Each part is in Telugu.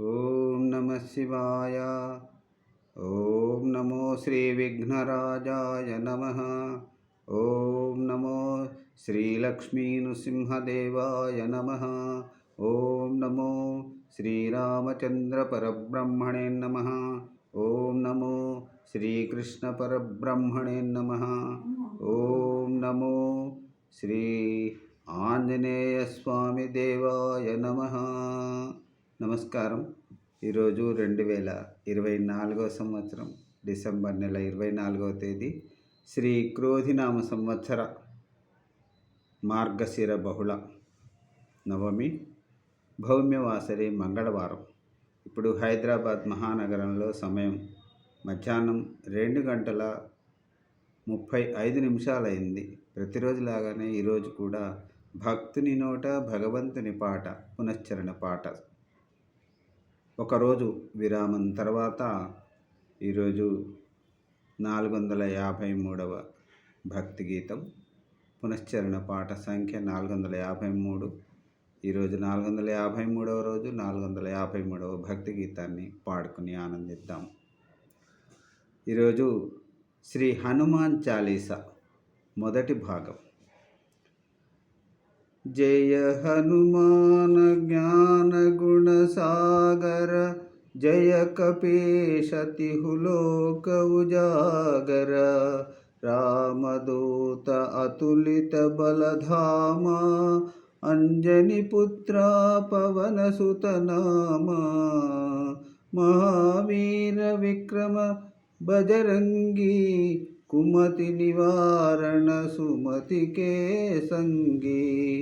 ओम नमः शिवाय। ओम नमो श्रीविघ्नराजाय नमः। ओम नमो श्रीलक्ष्मीनृसिंहदेवाय नम। ओं नमो श्रीरामचंद्रपरब्रह्मणे नम। ओं नमो श्रीकृष्णपरब्रह्मणे नम। ओं नमो श्री आंजनेयस्वामीदेवाय नमः। నమస్కారం. ఈరోజు రెండు వేల ఇరవై నాలుగో సంవత్సరం డిసెంబర్ నెల ఇరవై నాలుగవ తేదీ. శ్రీ క్రోధినామ సంవత్సర మార్గశిర బహుళ నవమి భౌమ్యవాసరి మంగళవారం. ఇప్పుడు హైదరాబాద్ మహానగరంలో సమయం మధ్యాహ్నం రెండు గంటల ముప్పై ఐదు నిమిషాలైంది. ప్రతిరోజులాగానే ఈరోజు కూడా భక్తుని నోట భగవంతుని పాట పునశ్చరణ పాట ఒకరోజు విరామం తర్వాత ఈరోజు నాలుగు వందల యాభై మూడవ భక్తి గీతం పునశ్చరణ పాట సంఖ్య నాలుగు వందల యాభై మూడు. ఈరోజు నాలుగు వందల యాభై మూడవ రోజు నాలుగు వందల యాభై మూడవ భక్తి గీతాన్ని పాడుకుని ఆనందిద్దాం. ఈరోజు శ్రీ హనుమాన్ చాలీసా మొదటి భాగం. जय हनुमान ज्ञान गुण सागर जय कपिषति हुलोक उजागर। रामदूत अतुलित बलधामा अञ्जनिपुत्रा पवनसुतनामा महावीरविक्रम बजरङ्गी कुमति निवारण सुमति के संगी।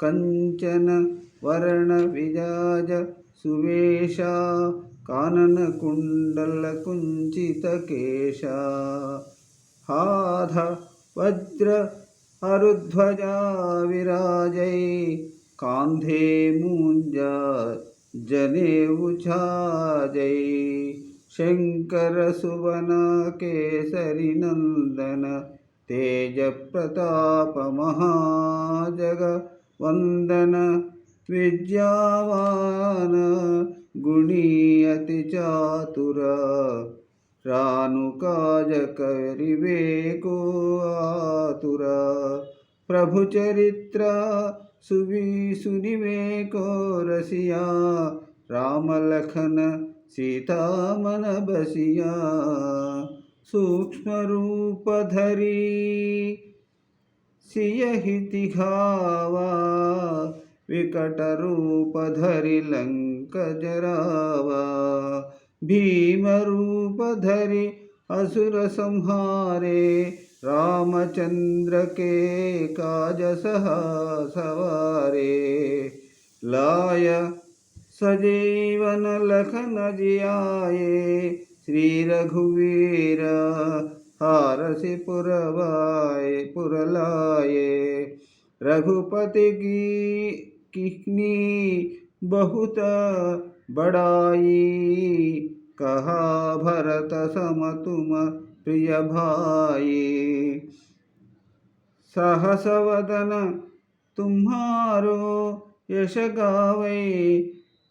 कंचन वर्ण विजाज सुवेशा, कानन कुंडल कुंचित केशा। हाथ वज्र अरुध्वजा विराजै, कांधे मुंजा जने उछाजै శంకరసువన కేసరినందన తేజప్రతాపమహాజగ వందన విద్యావాన గుణీయతి చాతుర రాను కాజకరివేకో ఆతుర ప్రభు చరిత్ర సువి సునివేకో రసియా రామలఖన सीता मन बसिया सूक्ष्म रूप धरी सियहि विकट रूप धरि लंक जरावा भीम रूप धरि असुर संहारे रामचंद्र के काज सहा सवारे लाय सजीवन लखन जियाए श्री रघुवीर हारसि पुरवाए पुरलाए रघुपति की किहनी बहुत बड़ाई कहा भरत सम तुम प्रिय भाई सहसवदन तुम्हारो यश गावै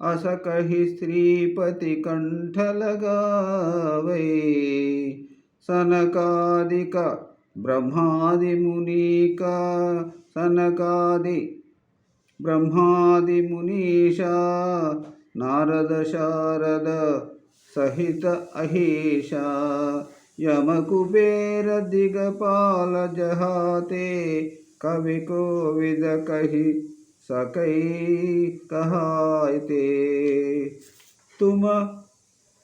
अस कही श्रीपति कंठ लगावै सनकादिक ब्रह्मादि मुनि का सनकादि ब्रह्मादि मुनीषा नारद शारद सहित अहिषा यमकुबेर दिगपाल जहाते कवि कोविद कही सकई कहाते तुम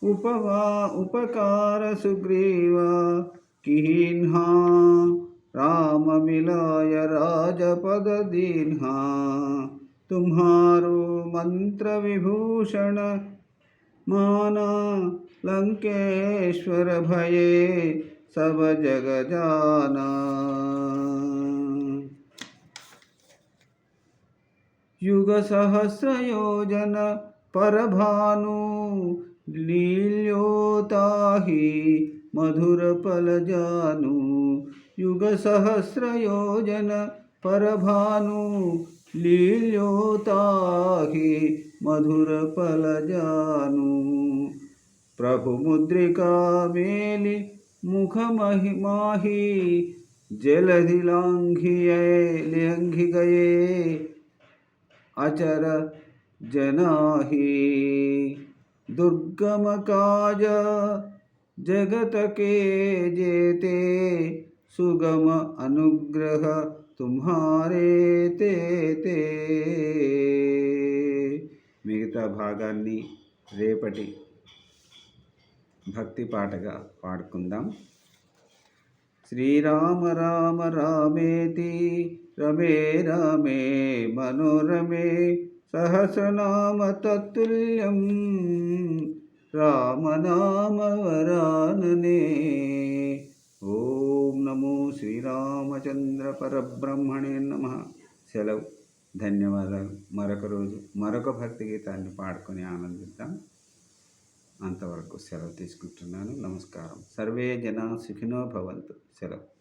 उपवा उपकार सुग्रीवा किन्हा राम मिलाय राजपद दीन्हा तुम्हारो मंत्र विभूषण माना लंकेश्वर भये, सब जग जाना युग युगसहस्रयोजन परभानु, लील्योता हि मधुरफलजानु। युगसहस्रयोजन परभानु, लील्योता हि मधुरफलजानु। प्रभुमुद्रिका मेलि मुखमहिमाहि लंघि गए अचर जनाहि दुर्गम काज जगत के जेते सुगम अनुग्रह तुम्हारे ते ते మిగతా భాగాన్ని రేపటి భక్తి పాటగా పాడుకుందాం శ్రీరామ రామ రామేతి రమే రామే మనోరమే సహస్రనామ తత్తుల్యం రామనామవరాననే. ఓం నమో శ్రీరామచంద్ర పరబ్రహ్మణే నమ. సెలవు. ధన్యవాదాలు. మరొక రోజు మరొక భక్తి గీతాన్ని పాడుకొని ఆనందిద్దాం. అంతవరకు సెలవు తీసుకుంటున్నాను. నమస్కారం. సర్వే జన సుఖినో భవంతు. సెలవు.